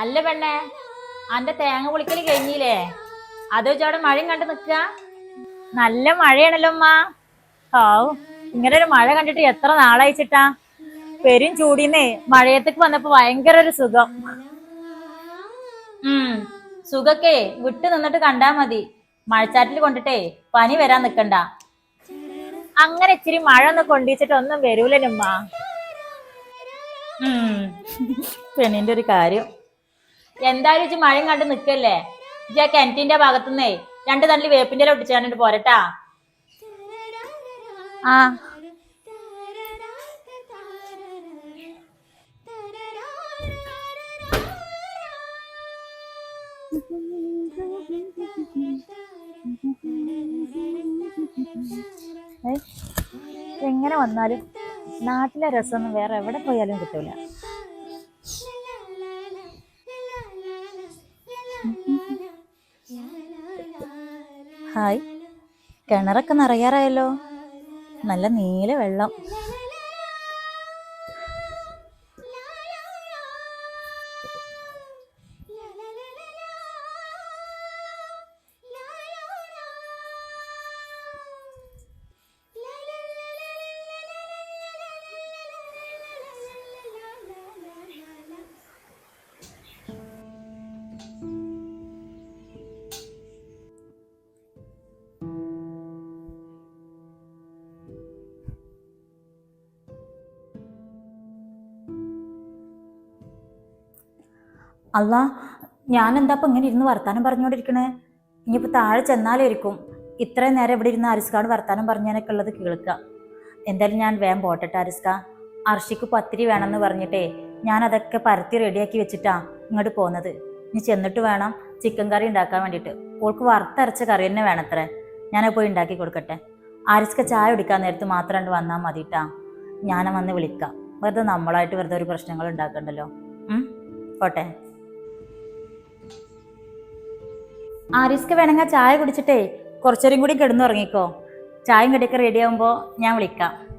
അല്ല പെണ്ണേ. അന്റെ തേങ്ങ പൊളിക്കൽ കഴിഞ്ഞില്ലേ? അത് വെച്ചവിടെ മഴയും കണ്ടു നിക്ക നല്ല മഴയാണല്ലോ അമ്മ ഓ ഇങ്ങനെ ഒരു മഴ കണ്ടിട്ട് എത്ര നാളായിച്ചിട്ടാ? പെരും ചൂടിന്നേ. മഴയത്തേക്ക് വന്നപ്പോ ഭയങ്കര ഒരു സുഖം. ഉം. സുഖക്കെ. വിട്ടു നിന്നിട്ട് കണ്ടാ മതി. മഴച്ചാറ്റിൽ കൊണ്ടിട്ടേ പനി വരാൻ നിക്കണ്ട. അങ്ങനെ ഇച്ചിരി മഴ ഒന്ന് കൊണ്ടിച്ചിട്ട് ഒന്നും ഉം. പെണ്ണിന്റെ ഒരു കാര്യം. എന്തായാലും ഇച്ച് മഴയും കണ്ട് നിക്കല്ലേ? ഇജ്ജ് ആ കിണറ്റിന്റെ ഭാഗത്തുനിന്നേ രണ്ട് തള്ളി വേപ്പിന്റെ ഇല ഒട്ടിച്ചാണ്ട് പോരട്ടാ. ആ. എങ്ങനെ വന്നാലും നാട്ടിലെ രസമൊന്നും വേറെ എവിടെ പോയാലും കിട്ടൂല. ഹായ്. കിണറൊക്കെ നിറയാറായല്ലോ. നല്ല നീല വെള്ളം. അല്ല ഞാൻ എന്താ ഇപ്പൊ ഇങ്ങനെ ഇരുന്ന് വർത്താനം പറഞ്ഞുകൊണ്ടിരിക്കണേ ഇനിയിപ്പോ താഴെ ചെന്നാലേ ഇരിക്കും ഇത്രയും നേരം ഇവിടെ ഇരുന്ന് അരിസ്കാട് വർത്താനം പറഞ്ഞാനൊക്കെ ഉള്ളത് കേൾക്കുക. എന്തായാലും ഞാൻ വേഗം പോട്ടെ അരിസ്ക. അർഷിക്ക് പത്തിരി വേണമെന്ന് പറഞ്ഞിട്ടേ ഞാൻ അതൊക്കെ പരത്തി റെഡിയാക്കി വെച്ചിട്ടാ ഇങ്ങോട്ട് പോകുന്നത്. ഇനി ചെന്നിട്ട് വേണം ചിക്കൻ കറി ഉണ്ടാക്കാൻ വേണ്ടിയിട്ട്. ഓൾക്ക് വറുത്തരച്ച കറി തന്നെ വേണത്രേ. ഞാൻ പോയി ഉണ്ടാക്കി കൊടുക്കട്ടെ. ആരിസ്ക ചായ കുടിക്കാൻ നേരത്ത് മാത്രം വന്നാൽ മതിട്ടാ. ഞാൻ വന്ന് വിളിക്കാം. വെറുതെ നമ്മളായിട്ട് വെറുതെ ഒരു പ്രശ്നങ്ങൾ ഉണ്ടാക്കണ്ടല്ലോ. പോട്ടെ. ആരിസ്ക്ക് വേണമെങ്കിൽ ചായ കുടിച്ചിട്ടേ കുറച്ചേരും കൂടി കിടന്നുറങ്ങിക്കോ. ചായയും കടിയൊക്കെ റെഡി ആകുമ്പോൾ ഞാൻ വിളിക്കാം.